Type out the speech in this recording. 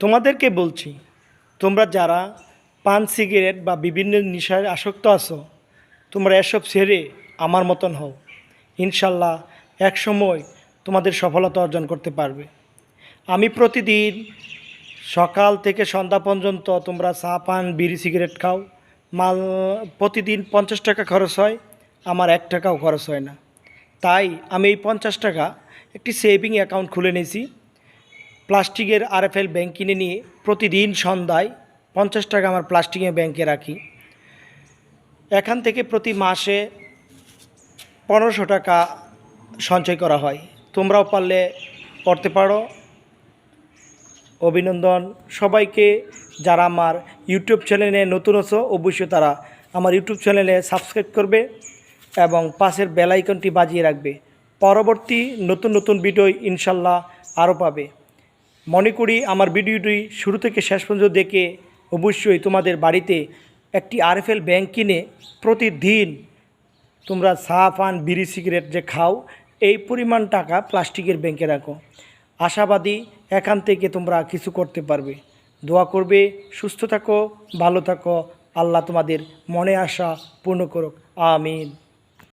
তোমাদেরকে বলছি, তোমরা যারা পান সিগারেট বা বিভিন্ন নেশায় আসক্ত আছো, তোমরা এসব ছেড়ে আমার মতন হও। ইনশাল্লাহ এক সময় তোমাদের সফলতা অর্জন করতে পারবে। আমি প্রতিদিন সকাল থেকে সন্ধ্যা পর্যন্ত তোমরা চা, পান, বিড়ি, সিগারেট খাও। মাল, প্রতিদিন পঞ্চাশ টাকা খরচ হয়, আমার এক টাকাও খরচ হয় না। তাই আমি এই পঞ্চাশ টাকা একটি সেভিং অ্যাকাউন্ট খুলে নিয়েছি। প্লাস্টিকের আরএফএল ব্যাংক কিনে নিয়ে প্রতিদিন সন্ধ্যায় পঞ্চাশ টাকা আমার প্লাস্টিকের ব্যাংকে রাখি। এখান থেকে প্রতি মাসে পনেরোশো টাকা সঞ্চয় করা হয়। তোমরাও পারলে করতে পারো। অভিনন্দন। সবাইকে যারা আমার ইউটিউব চ্যানেলে নতুন আছো, অবশ্যই তারা আমার ইউটিউব চ্যানেলে সাবস্ক্রাইব করবে এবং পাশের বেল আইকনটি বাজিয়ে রাখবে। পরবর্তী নতুন নতুন ভিডিও ইনশাল্লাহ আরও পাবে। মনে করি আমার ভিডিওটি শুরু থেকে শেষ পর্যন্ত দেখে অবশ্যই তোমাদের বাড়িতে একটি আরএফএল ব্যাংক কিনে প্রতিদিন তোমরা চা, পান, বিড়ি, সিগারেট যে খাও, এই পরিমাণ টাকা প্লাস্টিকের ব্যাংকে রাখো। আশাবাদী এখান থেকে তোমরা কিছু করতে পারবে। দোয়া করবে, সুস্থ থাকো, ভালো থাকো। আল্লাহ তোমাদের মনে আশা পূর্ণ করুক। আমিন।